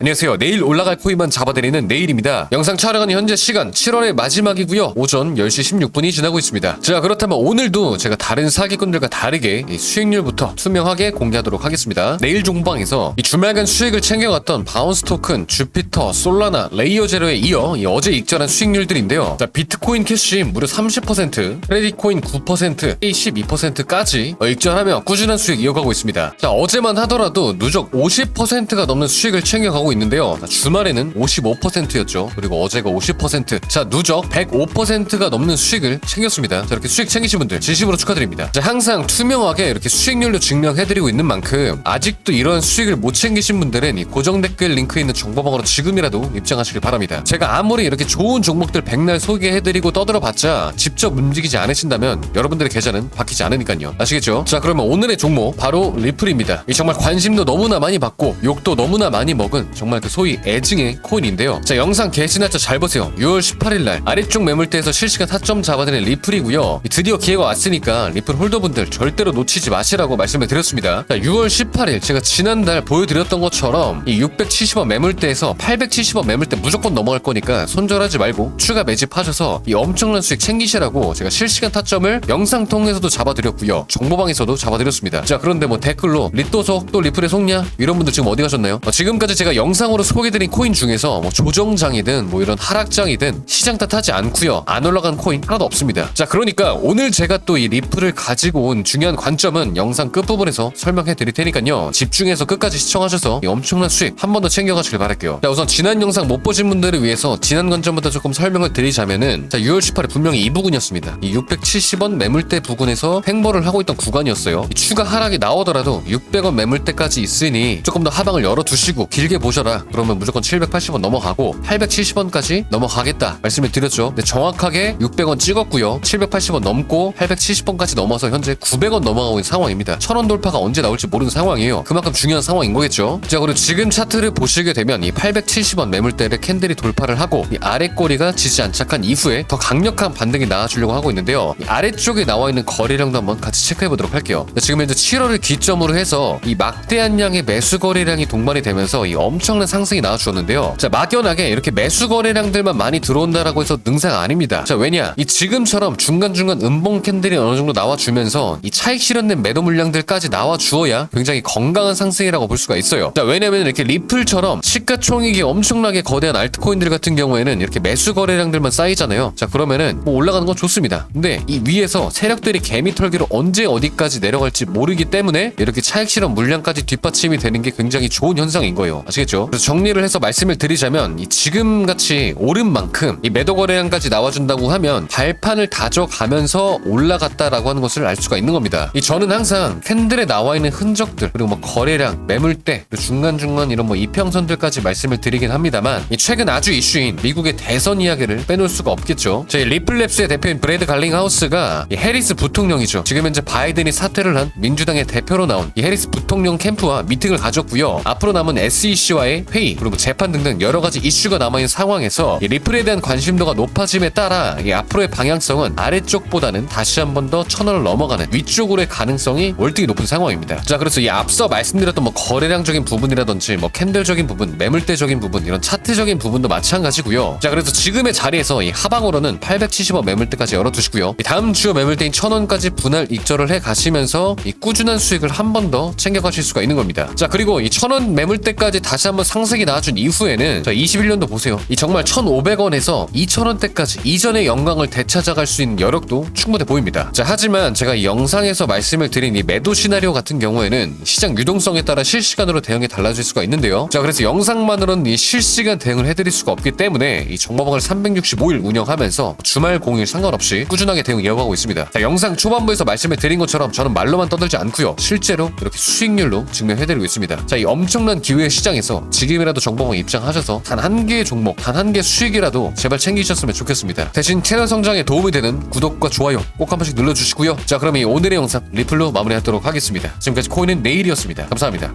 안녕하세요. 내일 올라갈 코인만 잡아드리는 내일입니다. 영상 촬영은 현재 시간 7월의 마지막이고요. 오전 10시 16분이 지나고 있습니다. 자 그렇다면 오늘도 제가 다른 사기꾼들과 다르게 이 수익률부터 투명하게 공개하도록 하겠습니다. 내일 종방에서 이 주말간 수익을 챙겨갔던 바운스 토큰, 주피터, 솔라나, 레이어 제로에 이어 이 어제 익절한 수익률들인데요. 자 비트코인 캐시 무려 30%, 크레딧 코인 9%, A 12%까지 익절하며 꾸준한 수익 이어가고 있습니다. 자 어제만 하더라도 누적 50%가 넘는 수익을 챙겨가고 있는데요. 자, 주말에는 55%였죠. 그리고 어제가 50%. 자, 누적 105%가 넘는 수익을 챙겼습니다. 자, 이렇게 수익 챙기신 분들 진심으로 축하드립니다. 자, 항상 투명하게 이렇게 수익률로 증명해드리고 있는 만큼 아직도 이런 수익을 못 챙기신 분들은 이 고정 댓글 링크에 있는 정보방으로 지금이라도 입장하시길 바랍니다. 제가 아무리 이렇게 좋은 종목들 백날 소개해드리고 떠들어봤자 직접 움직이지 않으신다면 여러분들의 계좌는 바뀌지 않으니까요. 아시겠죠? 자, 그러면 오늘의 종목 바로 리플입니다. 이 정말 관심도 너무나 많이 받고 욕도 너무나 많이 먹은 정말 그 소위 애증의 코인인데요. 자, 영상 개시 날짜 잘 보세요. 6월 18일 날 아래쪽 매물대에서 실시간 타점 잡아드린 리플이고요. 이 드디어 기회가 왔으니까 리플 홀더분들 절대로 놓치지 마시라고 말씀을 드렸습니다. 자, 6월 18일 제가 지난달 보여드렸던 것처럼 이 670원 매물대에서 870원 매물대 무조건 넘어갈 거니까 손절하지 말고 추가 매집하셔서 이 엄청난 수익 챙기시라고 제가 실시간 타점을 영상 통해서도 잡아드렸고요. 정보방에서도 잡아드렸습니다. 자, 그런데 뭐 댓글로 리또속 또 리플에 속냐? 이런 분들 지금 어디 가셨나요? 어, 지금까지 제가 영 상으로 소개드린 코인 중에서 뭐 조정장이든 뭐 이런 하락장이든 시장 탓하지 않고요. 안 올라간 코인 하나도 없습니다. 자, 그러니까 오늘 제가 또 이 리플을 가지고 온 중요한 관점은 영상 끝부분에서 설명해 드릴 테니까요. 집중해서 끝까지 시청하셔서 이 엄청난 수익 한 번 더 챙겨가시길 바랄게요. 자, 우선 지난 영상 못 보신 분들을 위해서 지난 관점부터 조금 설명을 드리자면은 자, 6월 18일 분명히 이 부분이었습니다. 이 670원 매물대 부근에서 횡보를 하고 있던 구간이었어요. 이 추가 하락이 나오더라도 600원 매물대까지 있으니 조금 더 하방을 열어두시고 길게 보셔 라. 그러면 무조건 780원 넘어가고 870원까지 넘어가겠다 말씀을 드렸죠. 근데 정확하게 600원 찍었고요. 780원 넘고 870원까지 넘어서 현재 900원 넘어가고 있는 상황입니다. 1000원 돌파가 언제 나올지 모르는 상황이에요. 그만큼 중요한 상황인 거겠죠. 자 그리고 지금 차트를 보시게 되면 이 870원 매물대를 캔들이 돌파를 하고 이 아래 꼬리가 지지 안착한 이후에 더 강력한 반등이 나와주려고 하고 있는데요. 이 아래쪽에 나와 있는 거래량도 한번 같이 체크해 보도록 할게요. 자, 지금 현재 7월을 기점으로 해서 이 막대한 양의 매수 거래량이 동반이 되면서 이 엄청 난 상승이 나와주었는데요. 자 막연하게 이렇게 매수 거래량들만 많이 들어온다라고 해서 능사가 아닙니다. 자 왜냐 이 지금처럼 중간중간 음봉 캔들이 어느 정도 나와주면서 이 차익 실현된 매도 물량들까지 나와주어야 굉장히 건강한 상승이라고 볼 수가 있어요. 자 왜냐면 이렇게 리플처럼 시가총액이 엄청나게 거대한 알트코인들 같은 경우에는 이렇게 매수 거래량들만 쌓이잖아요. 자 그러면은 뭐 올라가는 건 좋습니다. 근데 이 위에서 세력들이 개미 털기로 언제 어디까지 내려갈지 모르기 때문에 이렇게 차익 실현 물량까지 뒷받침이 되는 게 굉장히 좋은 현상인 거예요. 아시겠죠? 그래서 정리를 해서 말씀을 드리자면 이 지금 같이 오른 만큼 이 매도 거래량까지 나와준다고 하면 발판을 다져가면서 올라갔다라고 하는 것을 알 수가 있는 겁니다. 이 저는 항상 캔들에 나와 있는 흔적들 그리고 뭐 거래량, 매물대, 그리고 중간 중간 이런 뭐 이평선들까지 말씀을 드리긴 합니다만 이 최근 아주 이슈인 미국의 대선 이야기를 빼놓을 수가 없겠죠. 저희 리플랩스의 대표인 브레드 갈링하우스가 이 해리스 부통령이죠. 지금 현재 바이든이 사퇴를 한 민주당의 대표로 나온 이 해리스 부통령 캠프와 미팅을 가졌고요. 앞으로 남은 SEC와 의 회의 그리고 재판 등등 여러 가지 이슈가 남아있는 상황에서 이 리플에 대한 관심도가 높아짐에 따라 이 앞으로의 방향성은 아래쪽보다는 다시 한 번 더 천원을 넘어가는 위쪽으로의 가능성이 월등히 높은 상황입니다. 자 그래서 이 앞서 말씀드렸던 뭐 거래량적인 부분이라든지 뭐 캔들적인 부분, 매물대적인 부분 이런 차트적인 부분도 마찬가지고요. 자 그래서 지금의 자리에서 이 하방으로는 870원 매물대까지 열어두시고요. 이 다음 주요 매물대인 1000원까지 분할 익절을 해 가시면서 이 꾸준한 수익을 한 번 더 챙겨가실 수가 있는 겁니다. 자 그리고 이 1000원 매물대까지 다시 한번 상승이 나와준 이후에는 자 21년도 보세요. 이 정말 1,500원에서 2,000원대까지 이전의 영광을 되찾아갈 수 있는 여력도 충분해 보입니다. 자 하지만 제가 이 영상에서 말씀을 드린 이 매도 시나리오 같은 경우에는 시장 유동성에 따라 실시간으로 대응이 달라질 수가 있는데요. 자 그래서 영상만으로는 이 실시간 대응을 해드릴 수가 없기 때문에 이 정보방을 365일 운영하면서 주말 공일 상관없이 꾸준하게 대응 이어가고 있습니다. 자 영상 초반부에서 말씀을 드린 것처럼 저는 말로만 떠들지 않고요. 실제로 이렇게 수익률로 증명해드리고 있습니다. 자 이 엄청난 기회의 시장에서 지금이라도 정보방 입장하셔서 단 한 개의 종목, 단 한개 수익이라도 제발 챙기셨으면 좋겠습니다. 대신 채널 성장에 도움이 되는 구독과 좋아요 꼭 한 번씩 눌러주시고요. 자 그럼 이 오늘의 영상 리플로 마무리하도록 하겠습니다. 지금까지 코인은 내일이었습니다. 감사합니다.